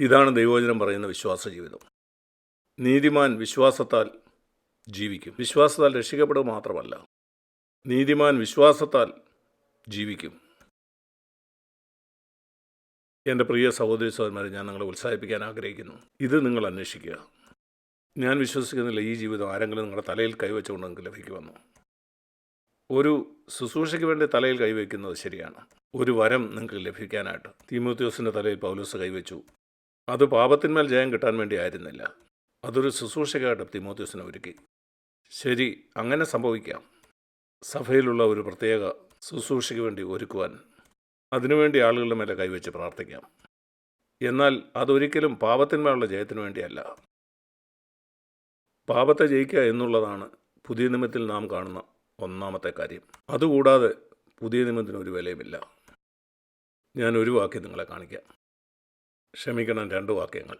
ഇതാണ് ദൈവവചനം പറയുന്ന വിശ്വാസ ജീവിതം നീതിമാൻ വിശ്വാസത്താൽ ജീവിക്കും. വിശ്വാസത്താൽ രക്ഷിക്കപ്പെടുക മാത്രമല്ല നീതിമാൻ വിശ്വാസത്താൽ ജീവിക്കും. എന്റെ പ്രിയ സഹോദരി സഹോദരന്മാരെ ഞാൻ നിങ്ങളെ ഉത്സാഹിപ്പിക്കാൻ ആഗ്രഹിക്കുന്നു. ഇത് നിങ്ങൾ അന്വേഷിക്കുക. ഞാൻ വിശ്വസിക്കുന്നില്ല ഈ ജീവിതം ആരെങ്കിലും നിങ്ങളുടെ തലയിൽ കൈവച്ചുകൊണ്ട് നിങ്ങൾക്ക് ലഭിക്കുമെന്ന് ഒരു ശുശ്രൂഷയ്ക്ക് വേണ്ടി തലയിൽ കൈവയ്ക്കുന്നത് ശരിയാണ്. ഒരു വരം നിങ്ങൾക്ക് ലഭിക്കാനായിട്ട്. തീമോത്യോസിന്റെ തലയിൽ പൗലോസ് കൈവച്ചു. അത് പാപത്തിന്മേൽ ജയം കിട്ടാൻ വേണ്ടി ആയിരുന്നില്ല അതൊരു ശുശ്രൂഷകയായിട്ട് തിമോത്യോസിനെ ഒരുക്കി. ശരി അങ്ങനെ സംഭവിക്കാം. സഭയിലുള്ള ഒരു പ്രത്യേക ശുശ്രൂഷയ്ക്ക് വേണ്ടി ഒരുക്കുവാൻ അതിനുവേണ്ടി ആളുകളുടെ മേലെ കൈവച്ച് പ്രാർത്ഥിക്കാം. എന്നാൽ അതൊരിക്കലും പാപത്തിന്മേലുള്ള ജയത്തിനു വേണ്ടിയല്ല. പാപത്തെ ജയിക്കുക എന്നുള്ളതാണ് പുതിയ നിയമത്തിൽ നാം കാണുന്ന ഒന്നാമത്തെ കാര്യം. അതുകൂടാതെ പുതിയ നിയമത്തിന് ഒരു വിലയുമില്ല. ഞാൻ ഒരു വാക്യം നിങ്ങളെ കാണിക്കാം. ക്ഷമിക്കണം രണ്ട് വാക്യങ്ങൾ.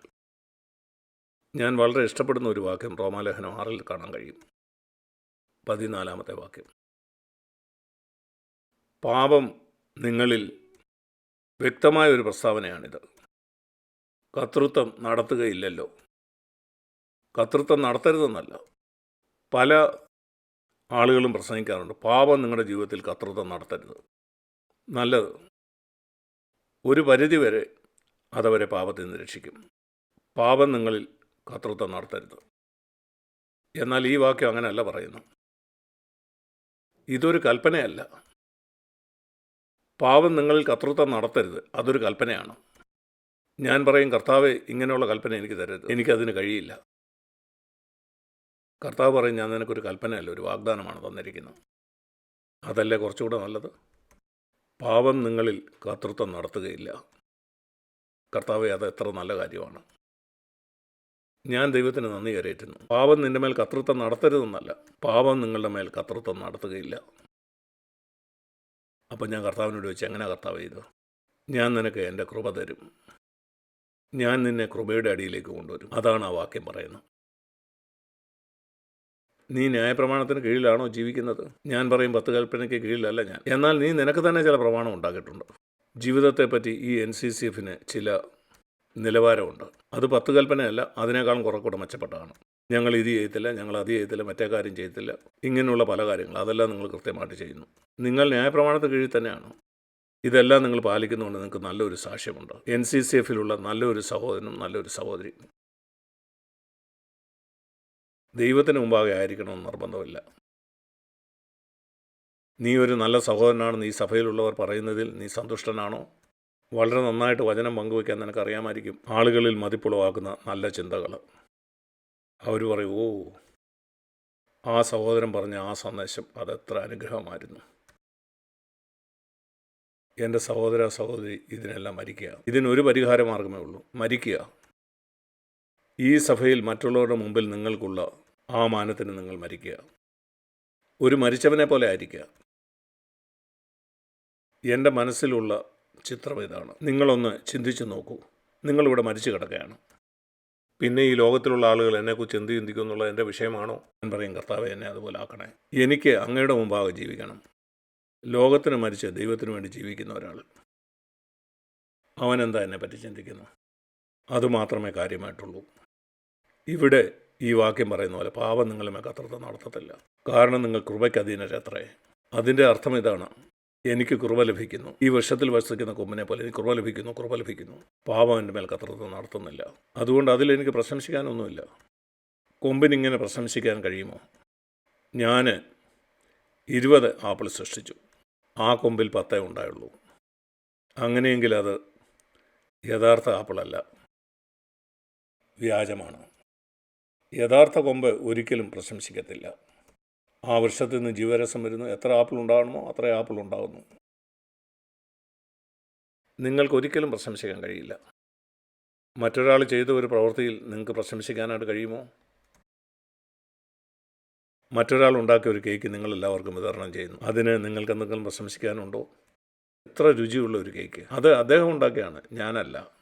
ഞാൻ വളരെ ഇഷ്ടപ്പെടുന്ന ഒരു വാക്യം റോമാലേഖനം ആറിൽ കാണാൻ കഴിയും. പതിനാലാമത്തെ വാക്യം. പാപം നിങ്ങളിൽ വ്യക്തമായ ഒരു പ്രസ്താവനയാണിത്. കർത്തൃത്വം നടത്തുകയില്ലല്ലോ. കർത്തൃത്വം നടത്തരുതെന്നല്ല. പല ആളുകളും പ്രസംഗിക്കാറുണ്ട് പാപം നിങ്ങളുടെ ജീവിതത്തിൽ കർത്തൃത്വം നടത്തരുത്. നല്ലത്. ഒരു പരിധി വരെ അതവരെ പാപത്തിൽ നിന്ന് രക്ഷിക്കും. പാപം നിങ്ങളിൽ കർത്തൃത്വം നടത്തരുത്. എന്നാൽ ഈ വാക്യം അങ്ങനെയല്ല പറയുന്നു. ഇതൊരു കൽപ്പനയല്ല. പാപം നിങ്ങളിൽ കർത്തൃത്വം നടത്തരുത്. അതൊരു കൽപ്പനയാണ്. ഞാൻ പറയും കർത്താവ് ഇങ്ങനെയുള്ള കൽപ്പന എനിക്ക് തരരുത്. എനിക്കതിന് കഴിയില്ല. കർത്താവ് പറയും ഞാൻ നിനക്കൊരു കൽപ്പനയല്ല ഒരു വാഗ്ദാനമാണ് തന്നിരിക്കുന്നത് അതല്ലേ കുറച്ചുകൂടെ നല്ലത്? പാപം നിങ്ങളിൽ കർത്തൃത്വം നടത്തുകയില്ല. കർത്താവെ അത് എത്ര നല്ല കാര്യമാണ്. ഞാൻ ദൈവത്തിന് നന്ദി കരയറ്റുന്നു. പാപം നിന്റെ മേൽ കർത്തൃത്വം നടത്തരുതെന്നല്ല. പാപം നിങ്ങളുടെ മേൽ കർത്തൃത്വം നടത്തുകയില്ല. അപ്പം ഞാൻ കർത്താവിനോട് ചോദിച്ചു എങ്ങനെ കർത്താവ് ചെയ്തു ഞാൻ നിനക്ക് എന്റെ കൃപ തരും. ഞാൻ നിന്നെ കൃപയുടെ അടിയിലേക്ക് കൊണ്ടുവരും. അതാണ് ആ വാക്യം പറയുന്നത്. നീ ന്യായപ്രമാണത്തിന് കീഴിലാണോ ജീവിക്കുന്നത്? ഞാൻ പറയും പത്ത് കൽപ്പനയ്ക്ക് കീഴിലല്ല ഞാൻ. എന്നാൽ നീ നിനക്ക് തന്നെ ചില പ്രമാണം ഉണ്ടാക്കിയിട്ടുണ്ട്. ജീവിതത്തെപ്പറ്റി ഈ എൻ സി സി എഫിന് ചില നിലവാരമുണ്ട്. അത് പത്ത് കൽപ്പനയല്ല അതിനേക്കാളും കുറച്ചുകൂടെ മെച്ചപ്പെട്ടതാണ്. ഞങ്ങൾ ഇത് ചെയ്യത്തില്ല ഞങ്ങൾ അത് ചെയ്യത്തില്ല മറ്റേ കാര്യം ചെയ്യത്തില്ല ഇങ്ങനെയുള്ള പല കാര്യങ്ങൾ. അതെല്ലാം നിങ്ങൾ കൃത്യമായിട്ട് ചെയ്യുന്നു. നിങ്ങൾ ന്യായപ്രമാണത്തിന് കീഴിൽ തന്നെയാണ്. ഇതെല്ലാം നിങ്ങൾ പാലിക്കുന്നതുകൊണ്ട് നിങ്ങൾക്ക് നല്ലൊരു സാക്ഷ്യമുണ്ട്. എൻ സി സി എഫിലുള്ള നല്ലൊരു സഹോദരനും നല്ലൊരു സഹോദരി. ദൈവത്തിന് മുമ്പാകെ ആയിരിക്കണമെന്ന് നിർബന്ധമില്ല. നീ ഒരു നല്ല സഹോദരനാണെന്ന് ഈ സഭയിലുള്ളവർ പറയുന്നതിൽ നീ സന്തുഷ്ടനാണോ? വളരെ നന്നായിട്ട് വചനം പങ്കുവയ്ക്കാൻ നിനക്കറിയാമായിരിക്കും ആളുകളിൽ മതിപ്പുളവാക്കുന്ന നല്ല ചിന്തകൾ അവർ പറയും ഓ ആ സഹോദരൻ പറഞ്ഞ ആ സന്ദേശം അതെത്ര അനുഗ്രഹമായിരുന്നു. എന്റെ സഹോദര സഹോദരി ഇതിനെല്ലാം മരിക്കുക. ഇതിനൊരു പരിഹാര മാർഗമേ ഉള്ളൂ. മരിക്കുക. ഈ സഭയിൽ മറ്റുള്ളവരുടെ മുമ്പിൽ നിങ്ങൾക്കുള്ള ആ മാനത്തിന് നിങ്ങൾ മരിക്കുക. ഒരു മരിച്ചവനെ പോലെ ആയിരിക്കുക. എന്റെ മനസ്സിലുള്ള ചിത്രം ഇതാണ്. നിങ്ങളൊന്ന് ചിന്തിച്ചു നോക്കൂ. നിങ്ങളിവിടെ മരിച്ചു കിടക്കുകയാണ്. പിന്നെ ഈ ലോകത്തിലുള്ള ആളുകൾ എന്നെക്കുറിച്ച് എന്ത് ചിന്തിക്കും എന്നുള്ള എന്റെ വിഷയമാണോ? ഞാൻ പറയും കർത്താവെ എന്നെ അതുപോലെ ആക്കണേ. എനിക്ക് അങ്ങയുടെ മുമ്പാകെ ജീവിക്കണം. ലോകത്തിന് മരിച്ച് ദൈവത്തിന് വേണ്ടി ജീവിക്കുന്ന ഒരാൾ. അവനെന്താ എന്നെപ്പറ്റി ചിന്തിക്കുന്നു? അതുമാത്രമേ കാര്യമായിട്ടുള്ളൂ. ഇവിടെ ഈ വാക്യം പറയുന്ന പോലെ പാപം നിങ്ങളുമേ കത്രത്തെ നടത്തത്തില്ല. കാരണം നിങ്ങൾ കൃപയ്ക്ക് അധീനരത്രേ. അതിന്റെ അർത്ഥം ഇതാണ്. എനിക്ക് കൃപ ലഭിക്കുന്നു. ഈ വർഷത്തിൽ വസിക്കുന്ന കൊമ്പിനെ പോലെ എനിക്ക് കൃപ ലഭിക്കുന്നു കൃപ ലഭിക്കുന്നു. പാപം എന്റെ മേൽ കത്രത്തെ നടത്തുന്നില്ല. അതുകൊണ്ട് അതിൽ എനിക്ക് പ്രശംസിക്കാനൊന്നുമില്ല. കൊമ്പിനിങ്ങനെ പ്രശംസിക്കാൻ കഴിയുമോ? ഞാൻ ഇരുപത് ആപ്പിൾ സൃഷ്ടിച്ചു. ആ കൊമ്പിൽ പത്തേ ഉണ്ടായുള്ളൂ. അങ്ങനെയെങ്കിൽ അത് യഥാർത്ഥ ആപ്പിളല്ല വ്യാജമാണ്. യഥാർത്ഥ കൊമ്പ് ഒരിക്കലും പ്രശംസിക്കത്തില്ല. ആ വൃക്ഷത്തിൽ നിന്ന് ജീവരസം വരുന്നു. എത്ര ആപ്പിൾ ഉണ്ടാകണമോ അത്ര ആപ്പിൾ ഉണ്ടാകുന്നു. നിങ്ങൾക്കൊരിക്കലും പ്രശംസിക്കാൻ കഴിയില്ല. മറ്റൊരാൾ ചെയ്ത ഒരു പ്രവൃത്തിയിൽ നിങ്ങൾക്ക് പ്രശംസിക്കാനായിട്ട് കഴിയുമോ? മറ്റൊരാൾ ഉണ്ടാക്കിയ ഒരു കേക്ക് നിങ്ങൾ എല്ലാവർക്കും വിതരണം ചെയ്യുന്നു. അതിന് നിങ്ങൾക്ക് എന്തെങ്കിലും പ്രശംസിക്കാനുണ്ടോ? എത്ര രുചിയുള്ള ഒരു കേക്ക്. അത് അദ്ദേഹം ഉണ്ടാക്കിയാണ്. ഞാനല്ല.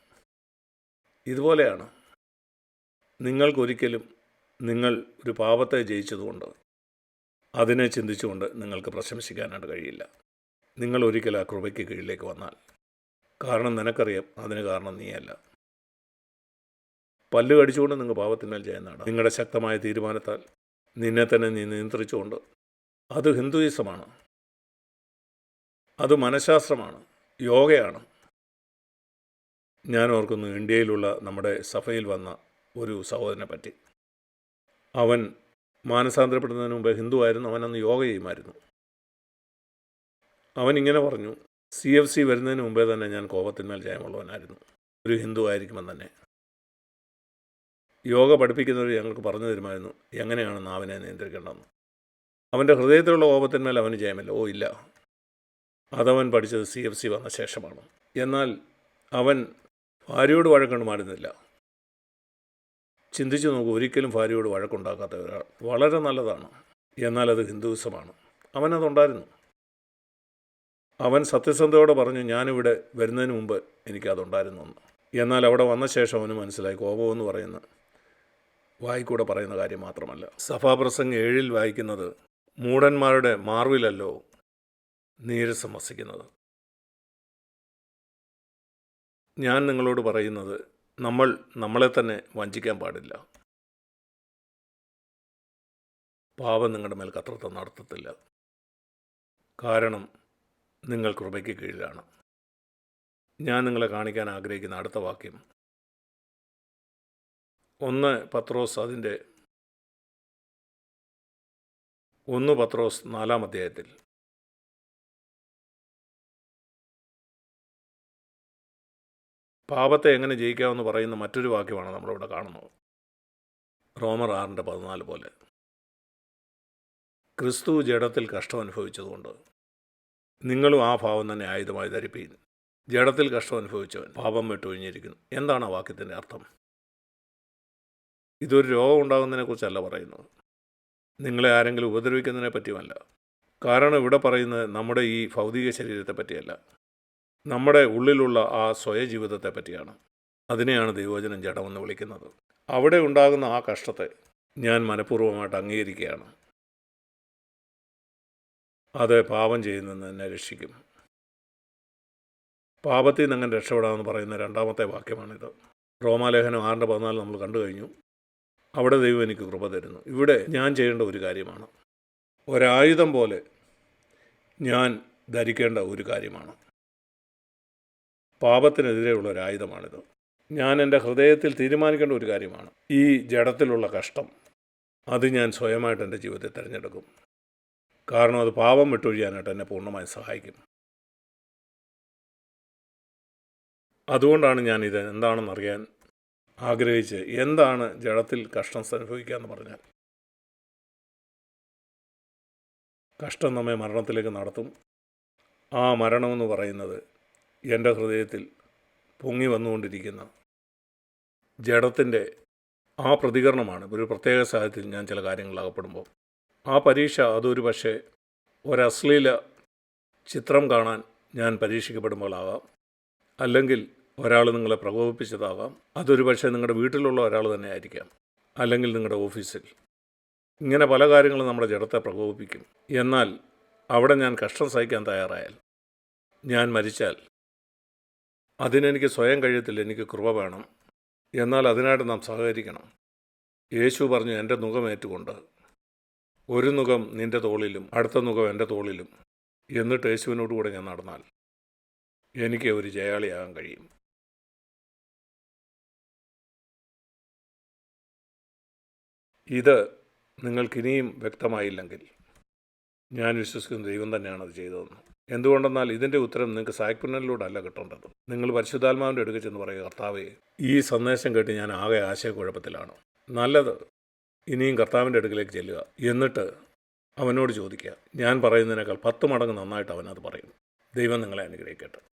ഇതുപോലെയാണ്. നിങ്ങൾക്കൊരിക്കലും നിങ്ങൾ ഒരു പാപത്തെ ജയിച്ചതുകൊണ്ട് അതിനെ ചിന്തിച്ചുകൊണ്ട് നിങ്ങൾക്ക് പ്രശംസിക്കാനായിട്ട് കഴിയില്ല. നിങ്ങൾ ഒരിക്കൽ ആ കൃപയ്ക്ക് കീഴിലേക്ക് വന്നാൽ. കാരണം നിനക്കറിയാം അതിന് കാരണം നീയല്ല. പല്ല് കടിച്ചുകൊണ്ട് നിങ്ങൾ പാപത്തിന്മേൽ ജയന്നാണ് നിങ്ങളുടെ ശക്തമായ തീരുമാനത്താൽ നിന്നെ തന്നെ നീ നിയന്ത്രിച്ചുകൊണ്ട് അത് ഹിന്ദുയിസമാണ്. അത് മനഃശാസ്ത്രമാണ്. യോഗയാണ്. ഞാൻ ഓർക്കുന്നു ഇന്ത്യയിലുള്ള നമ്മുടെ സഭയിൽ വന്ന ഒരു സഹോദരനെ പറ്റി അവൻ മാനസാന്തരപ്പെടുന്നതിന് മുമ്പ് ഹിന്ദു ആയിരുന്നു. അവൻ അന്ന് യോഗ ചെയ്യുമായിരുന്നു. അവൻ ഇങ്ങനെ പറഞ്ഞു സി എഫ് സി വരുന്നതിന് മുമ്പേ തന്നെ ഞാൻ കോപത്തിന്മേൽ ജയമുള്ളവനായിരുന്നു. ഒരു ഹിന്ദു ആയിരിക്കുമെന്ന് തന്നെ. യോഗ പഠിപ്പിക്കുന്നവർ ഞങ്ങൾക്ക് പറഞ്ഞു തരുമായിരുന്നു എങ്ങനെയാണ് നാവിനെ നിയന്ത്രിക്കേണ്ടതെന്ന്? അവന്റെ ഹൃദയത്തിലുള്ള കോപത്തിന്മേൽ അവന് ജയമില്ല. ഓ ഇല്ല. അതവൻ പഠിച്ചത് സി എഫ് സി വന്ന ശേഷമാണ്. എന്നാൽ അവൻ ഭാര്യയോട് വഴക്കൊണ്ട് മാറുന്നില്ല ചിന്തിച്ചു നോക്കൂ ഒരിക്കലും ഭാര്യയോട് വഴക്കുണ്ടാക്കാത്ത ഒരാൾ. വളരെ നല്ലതാണ്. എന്നാൽ അത് ഹിന്ദുവിസമാണ്. അവനതുണ്ടായിരുന്നു. അവൻ സത്യസന്ധയോടെ പറഞ്ഞു ഞാനിവിടെ വരുന്നതിന് മുമ്പ് എനിക്കതുണ്ടായിരുന്നു എന്ന്. എന്നാൽ അവിടെ വന്ന ശേഷം അവന് മനസ്സിലായി കോപമെന്ന് പറയുന്ന വായിക്കൂടെ പറയുന്ന കാര്യം മാത്രമല്ല. സഭാപ്രസംഗം ഏഴിൽ വായിക്കുന്നത് മൂടന്മാരുടെ മാർവിലല്ലോ നീരസം വസിക്കുന്നത്. ഞാൻ നിങ്ങളോട് പറയുന്നത് നമ്മൾ നമ്മളെ തന്നെ വഞ്ചിക്കാൻ പാടില്ല. പാപം നിങ്ങളുടെ മേൽ കത്രത്വം നടത്തത്തില്ല. കാരണം നിങ്ങൾ കൃപയ്ക്ക് കീഴിലാണ്. ഞാൻ നിങ്ങളെ കാണിക്കാൻ ആഗ്രഹിക്കുന്ന അടുത്ത വാക്യം. ഒന്ന് പത്രോസ് അതിന്റെ ഒന്ന് പത്രോസ് നാലാം അധ്യായത്തിൽ. പാപത്തെ എങ്ങനെ ജയിക്കാമെന്ന് പറയുന്ന മറ്റൊരു വാക്യമാണ് നമ്മളിവിടെ കാണുന്നത്. റോമർ ആറിന്റെ പതിനാല് പോലെ. ക്രിസ്തു ജഡത്തിൽ കഷ്ടം അനുഭവിച്ചതുകൊണ്ട് നിങ്ങളും ആ ഭാവം തന്നെ ആയുധമായി ധരിപ്പീൻ. ജഡത്തിൽ കഷ്ടം അനുഭവിച്ചവൻ പാപം വിട്ടൊഴിഞ്ഞിരിക്കുന്നു എന്താണ് ആ വാക്യത്തിന്റെ അർത്ഥം? ഇതൊരു രോഗം ഉണ്ടാകുന്നതിനെക്കുറിച്ചല്ല പറയുന്നത്. നിങ്ങളെ ആരെങ്കിലും ഉപദ്രവിക്കുന്നതിനെ പറ്റിയുമല്ല. കാരണം ഇവിടെ പറയുന്നത് നമ്മുടെ ഈ ഭൗതിക ശരീരത്തെ പറ്റിയല്ല. നമ്മുടെ ഉള്ളിലുള്ള ആ സ്വയജീവിതത്തെ പറ്റിയാണ്. അതിനെയാണ് ദൈവവചനം ജഡമെന്ന് വിളിക്കുന്നത്. അവിടെ ഉണ്ടാകുന്ന ആ കഷ്ടത്തെ ഞാൻ മനഃപൂർവമായിട്ട് അംഗീകരിക്കുകയാണ്. അത് പാപം ചെയ്യുന്നതെന്ന് എന്നെ രക്ഷിക്കും. പാപത്തിൽ നിന്ന് അങ്ങനെ രക്ഷപ്പെടാമെന്ന് പറയുന്ന രണ്ടാമത്തെ വാക്യമാണിത്. റോമാലേഖനം ആറിന്റെ പതിനാല് നമ്മൾ കണ്ടു കഴിഞ്ഞു. അവിടെ ദൈവം എനിക്ക് കൃപ തരുന്നു. ഇവിടെ ഞാൻ ചെയ്യേണ്ട ഒരു കാര്യമാണ്. ഒരായുധം പോലെ ഞാൻ ധരിക്കേണ്ട ഒരു കാര്യമാണ്. പാപത്തിനെതിരെയുള്ള ഒരു ആയുധമാണിത്. ഞാൻ എന്റെ ഹൃദയത്തിൽ തീരുമാനിക്കേണ്ട ഒരു കാര്യമാണ്. ഈ ജഡത്തിലുള്ള കഷ്ടം അത് ഞാൻ സ്വയമായിട്ട് എന്റെ ജീവിതത്തിൽ തിരഞ്ഞെടുക്കും. കാരണം അത് പാപം വിട്ടൊഴിയാനായിട്ട് എന്നെ പൂർണമായും സഹായിക്കും. അതുകൊണ്ടാണ് ഞാൻ ഇത് എന്താണെന്ന് അറിയാൻ ആഗ്രഹിച്ച് എന്താണ് ജഡത്തിൽ കഷ്ടം അനുഭവിക്കുക എന്ന് പറഞ്ഞാൽ കഷ്ടം നമ്മെ മരണത്തിലേക്ക് നടത്തും. ആ മരണമെന്ന് പറയുന്നത് എന്റെ ഹൃദയത്തിൽ പൊങ്ങി വന്നുകൊണ്ടിരിക്കുന്ന ജഡത്തിന്റെ ആ പ്രതികരണമാണ്. ഒരു പ്രത്യേക സാഹചര്യത്തിൽ ഞാൻ ചില കാര്യങ്ങളിൽ അകപ്പെടുമ്പോൾ. ആ പരീക്ഷ അതൊരു പക്ഷേ ഒരശ്ലീല ചിത്രം കാണാൻ ഞാൻ പരീക്ഷിക്കപ്പെടുമ്പോഴാവാം. അല്ലെങ്കിൽ ഒരാൾ നിങ്ങളെ പ്രകോപിപ്പിച്ചതാവാം. അതൊരു പക്ഷേ നിങ്ങളുടെ വീട്ടിലുള്ള ഒരാൾ തന്നെ ആയിരിക്കാം. അല്ലെങ്കിൽ നിങ്ങളുടെ ഓഫീസിൽ. ഇങ്ങനെ പല കാര്യങ്ങളും നമ്മുടെ ജഡത്തെ പ്രകോപിപ്പിക്കും. എന്നാൽ അവിടെ ഞാൻ കഷ്ടം സഹിക്കാൻ തയ്യാറായാൽ ഞാൻ മരിച്ചാൽ അതിനെനിക്ക് സ്വയം കഴിയത്തില്ല എനിക്ക് കൃപ വേണം. എന്നാൽ അതിനായിട്ട് നാം സഹകരിക്കണം. യേശു പറഞ്ഞു എന്റെ നുഖമേറ്റുകൊണ്ട് ഒരു മുഖം നിന്റെ തോളിലും അടുത്ത മുഖം എന്റെ തോളിലും. എന്നിട്ട് യേശുവിനോട് കൂടെ ഞാൻ നടന്നാൽ എനിക്ക് ഒരു ജയാളിയാകാൻ കഴിയും. ഇത് നിങ്ങൾക്കിനിയും വ്യക്തമായില്ലെങ്കിൽ ഞാൻ വിശ്വസിക്കുന്ന ദൈവം തന്നെയാണ് അത് ചെയ്തതെന്ന്. എന്തുകൊണ്ടെന്നാൽ ഇതിന്റെ ഉത്തരം നിങ്ങൾക്ക് സായ്പുനലിലൂടെ അല്ല കിട്ടേണ്ടത്. നിങ്ങൾ പരിശുദ്ധാത്മാവിന്റെ അടുക്കൽ ചെന്ന് പറയുക കർത്താവേ ഈ സന്ദേശം കേട്ട് ഞാൻ ആകെ ആശയക്കുഴപ്പത്തിലാണ്. നല്ലത് ഇനിയും കർത്താവിന്റെ അടുക്കിലേക്ക് ചെല്ലുക. എന്നിട്ട് അവനോട് ചോദിക്കുക ഞാൻ പറയുന്നതിനേക്കാൾ പത്ത് മടങ്ങ് നന്നായിട്ട് അവനത് പറയും. ദൈവം നിങ്ങളെ അനുഗ്രഹിക്കട്ടെ.